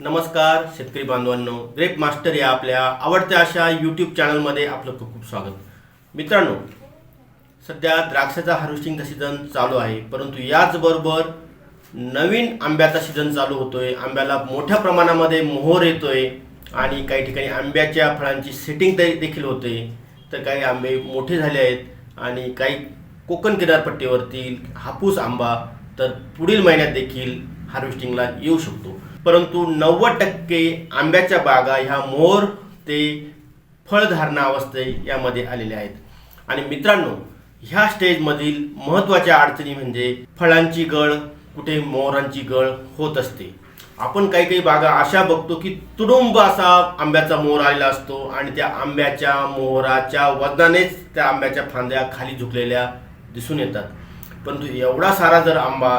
नमस्कार शेतकरी बांधवांनो. ग्रेप मास्टर या आपल्या आवडत्या अशा यूट्यूब चॅनलमध्ये आपलं खूप खूप स्वागत. मित्रांनो सध्या द्राक्षाचा हार्वेस्टिंगचा सीझन चालू आहे परंतु याचबरोबर नवीन आंब्याचा सीझन चालू होतोय. आंब्याला मोठ्या प्रमाणामध्ये मोहर येतोय आणि काही ठिकाणी आंब्याच्या फळांची सेटिंग देखील होते. तर काही आंबे मोठे झाले आहेत आणि काही कोकण किनारपट्टीवरती हापूस आंबा तर पुढील महिन्यात देखील हार्वेस्टिंगला येऊ शकतो. परंतु नव्वद टक्के आंब्याच्या बागा ह्या मोर ते फळधारणा अवस्थे यामध्ये आलेल्या आहेत. आणि मित्रांनो ह्या स्टेजमधील महत्त्वाच्या अडचणी म्हणजे फळांची गळ कुठे मोहरांची गळ होत असते. आपण काही काही बागा अशा बघतो की तुडुंब असा आंब्याचा मोहर आलेला असतो आणि त्या आंब्याच्या मोहराच्या वजनानेच त्या आंब्याच्या फांद्या खाली झुकलेल्या दिसून येतात. परंतु एवढा सारा जर आंबा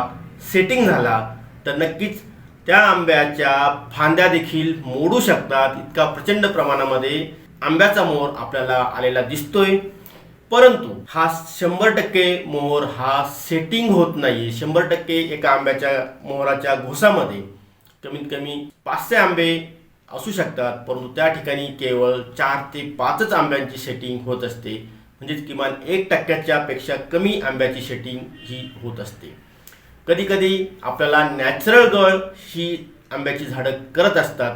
सेटिंग झाला तर नक्कीच त्या आंब्याच्या फांद्या देखील मोडू शकतात. इतका प्रचंड प्रमाणामध्ये आंब्याचा मोहर आपल्याला आलेला दिसतोय. परंतु हा शंभर टक्के मोहर हा सेटिंग होत नाही शंभर टक्के एका आंब्याच्या मोहराच्या घोसामध्ये कमीत कमी पाचशे आंबे असू शकतात. परंतु त्या ठिकाणी केवळ चार ते पाचच आंब्यांची सेटिंग होत असते. म्हणजेच किमान एक टक्क्याच्या पेक्षा कमी आंब्याची सेटिंग ही होत असते. कधीकधी आपल्याला नॅचरल गळ ही आंब्याची झाडं करत असतात.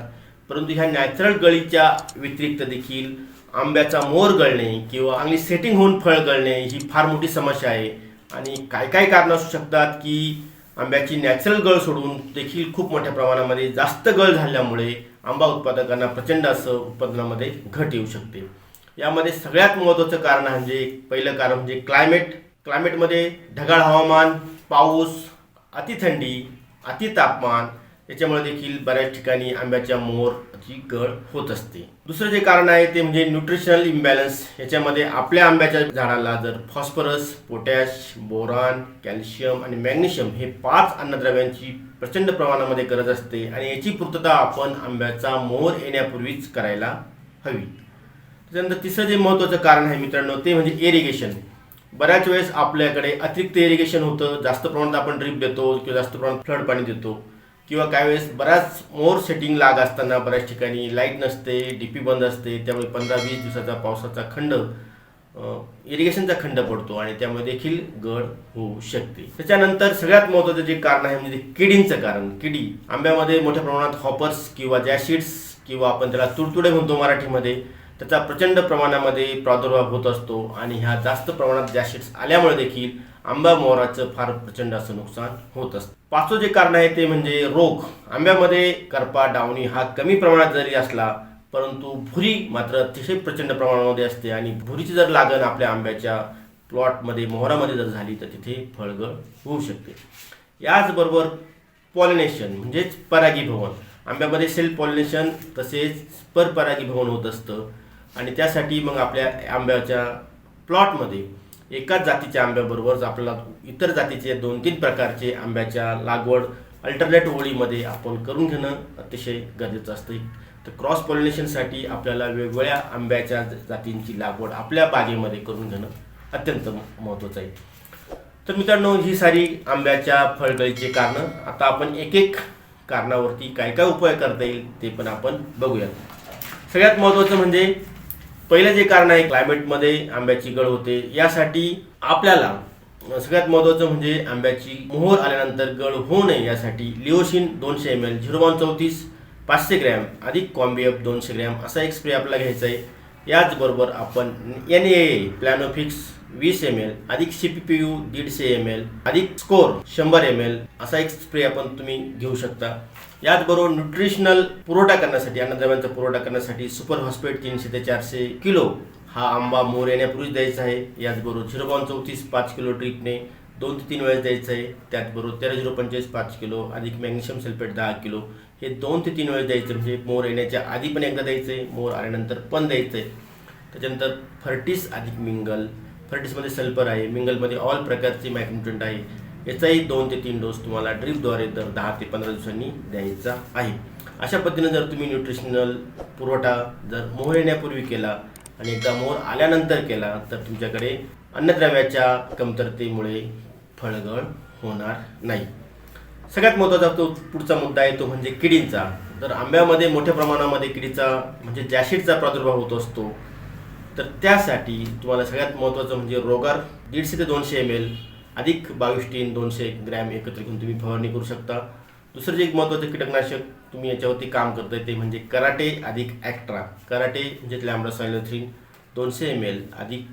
परंतु ह्या नॅचरल गळीच्या व्यतिरिक्त देखील आंब्याचा मोर गळणे किंवा चांगली सेटिंग होऊन फळ गळणे ही फार मोठी समस्या आहे. आणि काय काय कारणं असू शकतात की आंब्याची नॅचरल गळ सोडून देखील खूप मोठ्या प्रमाणामध्ये जास्त गळ झाल्यामुळे आंबा उत्पादकांना प्रचंड असं उत्पादनामध्ये घट येऊ शकते. यामध्ये सगळ्यात महत्त्वाचं कारण म्हणजे पहिलं कारण म्हणजे क्लायमेट क्लायमेटमध्ये ढगाळ हवामान पाऊस अति थंडी अति तापमान याच्यामुळे देखील बऱ्याच ठिकाणी आंब्याच्या मोहरची गळ होत असते. दुसरं जे कारण आहे ते म्हणजे न्यूट्रिशनल इम्बॅलन्स याच्यामध्ये आपल्या आंब्याच्या झाडाला जर फॉस्फरस पोटॅश बोरॉन कॅल्शियम आणि मॅग्नेशियम हे पाच अन्नद्रव्यांची प्रचंड प्रमाणामध्ये गरज असते आणि याची पूर्तता आपण आंब्याचा मोहर येण्यापूर्वीच करायला हवी. त्याच्यानंतर तिसरं जे महत्त्वाचं कारण आहे मित्रांनो ते म्हणजे इरिगेशन बऱ्याच वेळेस आपल्याकडे अतिरिक्त इरिगेशन होतं जास्त प्रमाणात आपण ड्रीप देतो किंवा जास्त प्रमाणात फ्लड पाणी देतो. किंवा काही वेळेस बऱ्याच मोर सेटिंग लाग असताना बऱ्याच ठिकाणी लाइट नसते डीपी बंद असते त्यामुळे पंधरा वीस दिवसाचा पावसाचा खंड इरिगेशनचा खंड पडतो आणि त्यामुळे देखील गळ होऊ शकते. त्याच्यानंतर सगळ्यात महत्त्वाचं जे कारण आहे म्हणजे किडींचं कारण. किडी. आंब्यामध्ये मोठ्या प्रमाणात हॉपर्स किंवा जॅशिड्स किंवा आपण त्याला तुडतुडे म्हणतो मराठीमध्ये. त्याचा प्रचंड प्रमाणामध्ये प्रादुर्भाव होत असतो आणि ह्या जास्त प्रमाणात जॅशिड्स आल्यामुळे देखील आंबा मोहराचं फार प्रचंड असं नुकसान होत असतं. पाचवं जे कारण आहे ते म्हणजे रोग. आंब्यामध्ये करपा डावणी हा कमी प्रमाणात जरी असला परंतु भुरी मात्र अतिशय प्रचंड प्रमाणामध्ये असते आणि भुरीची जर लागण आपल्या आंब्याच्या प्लॉटमध्ये मोहरामध्ये जर झाली तर तिथे फळगळ होऊ शकते. याचबरोबर पॉलिनेशन म्हणजेच परागीभवन. आंब्यामध्ये सेल्फ पॉलिनेशन तसेच परपरागीभवन होत असतं. आणि त्यासाठी मग आपल्या आंब्याच्या प्लॉटमध्ये एकाच जातीच्या आंब्याबरोबरच आपल्याला इतर जातीचे दोन तीन प्रकारचे आंब्याच्या लागवड अल्टरनेट ओळीमध्ये आपण करून घेणं अतिशय गरजेचं असतं. तर क्रॉस पॉलिनेशनसाठी आपल्याला वेगवेगळ्या आंब्याच्या जातींची लागवड आपल्या बागेमध्ये करून घेणं अत्यंत महत्त्वाचं आहे. तर मित्रांनो ही सारी आंब्याच्या फळगळीची कारणं. आता आपण एक एक कारणावरती काय काय उपाय करता येईल ते पण आपण बघूयात. सगळ्यात महत्त्वाचं म्हणजे पहिलं जे कारण आहे क्लायमेटमध्ये आंब्याची गळ होते यासाठी आपल्याला सगळ्यात महत्त्वाचं म्हणजे आंब्याची मोहर आल्यानंतर गळ होऊ नये यासाठी लिओशिन दोनशे एम एल झिरो वन चौतीस पाचशे ग्रॅम अधिक कॉम्बिअप दोनशे ग्रॅम असा एक स्प्रे आपल्याला घ्यायचा आहे. याचबरोबर आपण एन ए प्लॅनोफिक्स वीस एम एल अधिक सी पी पी यू दीडशे एम एल अधिक स्कोर शंभर एम एल असा एक स्प्रे आपण तुम्ही घेऊ शकता. याचबरोबर न्यूट्रिशनल पुरवठा करण्यासाठी अन्नद्रव्यांचा पुरवठा करण्यासाठी सुपर हॉस्पेट तीनशे ते चारशे किलो हा आंबा मोर येण्यापूर्वीच द्यायचा आहे. याचबरोबर झिरो पॉईंट चौतीस पाच किलो ड्रिपने दोन ते तीन वेळेस द्यायचं आहे. त्याचबरोबर तेरा झिरो पंचेचाळीस पाच किलो अधिक मॅग्नेशियम सल्फेट दहा किलो हे दोन ते तीन वेळेस द्यायचं म्हणजे मोर येण्याच्या आधी पण एकदा द्यायचं आहे मोर आल्यानंतर पण द्यायचं आहे. त्याच्यानंतर फर्टिस अधिक मिंगल फर्टिसमध्ये सल्फर आहे मिंगलमध्ये ऑल प्रकारचे मायक्रोन्युट्रंट आहे. याचाही दोन ते तीन डोस तुम्हाला ड्रीपद्वारे दर दहा ते पंधरा दिवसांनी द्यायचा आहे. अशा पद्धतीने जर तुम्ही न्यूट्रिशनल पुरवठा जर मोहर येण्यापूर्वी केला आणि एकदा मोहर आल्यानंतर केला तर तुमच्याकडे अन्नद्रव्याच्या कमतरतेमुळे फळगळ होणार नाही. सगळ्यात महत्त्वाचा तो पुढचा मुद्दा आहे तो म्हणजे किडींचा. तर आंब्यामध्ये मोठ्या प्रमाणामध्ये किडीचा म्हणजे जॅशिडचा प्रादुर्भाव होत असतो. तर त्यासाठी तुम्हाला सगळ्यात महत्त्वाचं म्हणजे रोगार दीडशे ते दोनशे एम एल अधिक बावीस टीन दोनशे ग्रॅम एकत्र घेऊन तुम्ही फवारणी करू शकता. दुसरं जे एक महत्त्वाचं कीटकनाशक तुम्ही याच्यावरती काम करताय ते म्हणजे कराटे अधिक ॲक्ट्रा. कराटे म्हणजे लॅम्ब्रासायलोथ्रीन दोनशे एम एल अधिक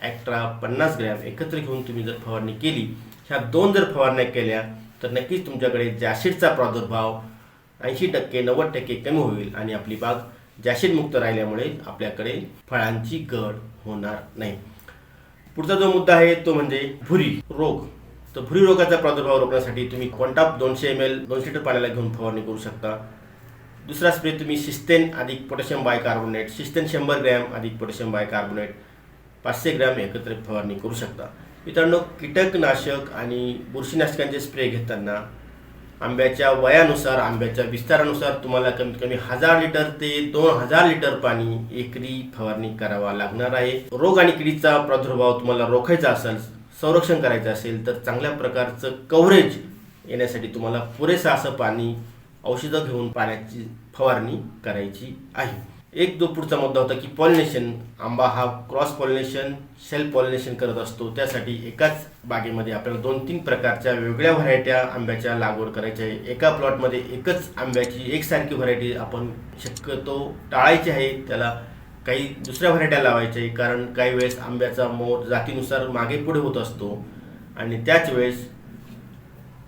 ॲक्ट्रा पन्नास ग्रॅम एकत्र घेऊन तुम्ही जर फवारणी केली ह्या दोन जर फवारण्या केल्या तर नक्कीच तुमच्याकडे जॅशिडचा प्रादुर्भाव ऐंशी टक्के नव्वद टक्के कमी होईल आणि आपली बाग जॅशिडमुक्त राहिल्यामुळे आपल्याकडे फळांची गड होणार नाही. पुढचा जो मुद्दा आहे तो म्हणजे भुरी रोग. तर भुरी रोगाचा प्रादुर्भाव रोखण्यासाठी तुम्ही क्वांटाप दोनशे एम एल दोनशे लिटर पाण्याला घेऊन फवारणी करू शकता? दुसरा स्प्रे तुम्ही सिस्टेन अधिक पोटॅशियम बायकार्बोनेट सिस्टेन शंभर ग्रॅम अधिक पोटॅशियम बायकार्बोनेट पाचशे ग्रॅम एकत्र फवारणी करू शकता. मित्रांनो कीटकनाशक आणि बुरशीनाशकांचे स्प्रे घेताना आंब्याच्या वयानुसार आंब्याच्या विस्तारानुसार तुम्हाला कमीत कमी हजार लिटर ते दोन हजार लिटर पाणी एकरी फवारणी करावा लागणार आहे. रोग आणि किडीचा प्रादुर्भाव तुम्हाला रोखायचा असेल संरक्षण करायचं असेल तर चांगल्या प्रकारचं कव्हरेज येण्यासाठी तुम्हाला पुरेसं असं पाणी औषधं घेऊन पाण्याची फवारणी करायची आहे. एक जो पुढचा मुद्दा होता की पॉलिनेशन आंबा हा क्रॉस पॉलिनेशन सेल्फ पॉलिनेशन करत असतो. त्यासाठी एकाच बागेमध्ये आपल्याला दोन तीन प्रकारच्या वेगळ्या व्हरायट्या आंब्याच्या लागवड करायच्या आहे. एका प्लॉटमध्ये एकच आंब्याची एकसारखी व्हरायटी आपण शक्यतो टाळायची आहे. त्याला काही दुसऱ्या व्हरायट्या लावायच्या आहे. कारण काही वेळेस आंब्याचा मोर जातीनुसार मागे पुढे होत असतो. आणि त्याच वेळेस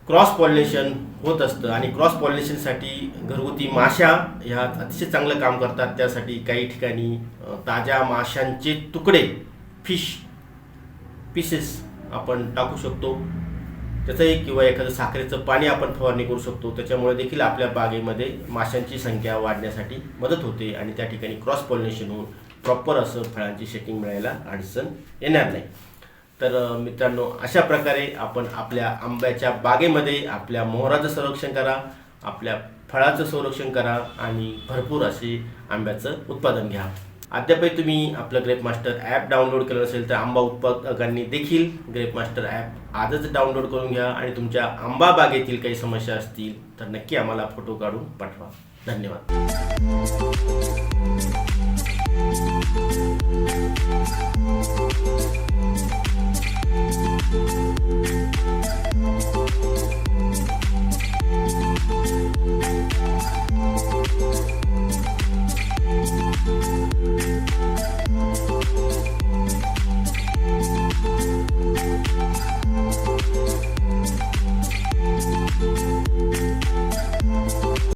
क्रॉस पॉलिनेशन होत असतं आणि क्रॉस पॉलिनेशनसाठी घरगुती माशा ह्या अतिशय चांगलं काम करतात. त्यासाठी काही ठिकाणी ताज्या माशांचे तुकडे फिश पीसेस आपण टाकू शकतो. त्याचंही किंवा एखादं साखरेचं पाणी आपण फवारणी करू शकतो. त्याच्यामुळे देखील आपल्या बागेमध्ये माशांची संख्या वाढण्यासाठी मदत होते आणि त्या ठिकाणी क्रॉस पॉलिनेशन होऊन प्रॉपर असं फळांची शेकिंग मिळायला अडचण येणार नाही. तर मित्रांनो अशा प्रकारे आपण आपल्या आंब्याच्या बागेमध्ये आपल्या मोहराचं संरक्षण करा आपल्या फळाचं संरक्षण करा आणि भरपूर असे आंब्याचं उत्पादन घ्या. अद्यापही तुम्ही आपलं ग्रेप मास्टर ॲप डाउनलोड केलं नसेल तर आंबा उत्पादकांनी देखील ग्रेप मास्टर ॲप आजच डाउनलोड करून घ्या आणि तुमच्या आंबा बागेतील काही समस्या असतील तर नक्की आम्हाला फोटो काढून पाठवा. धन्यवाद.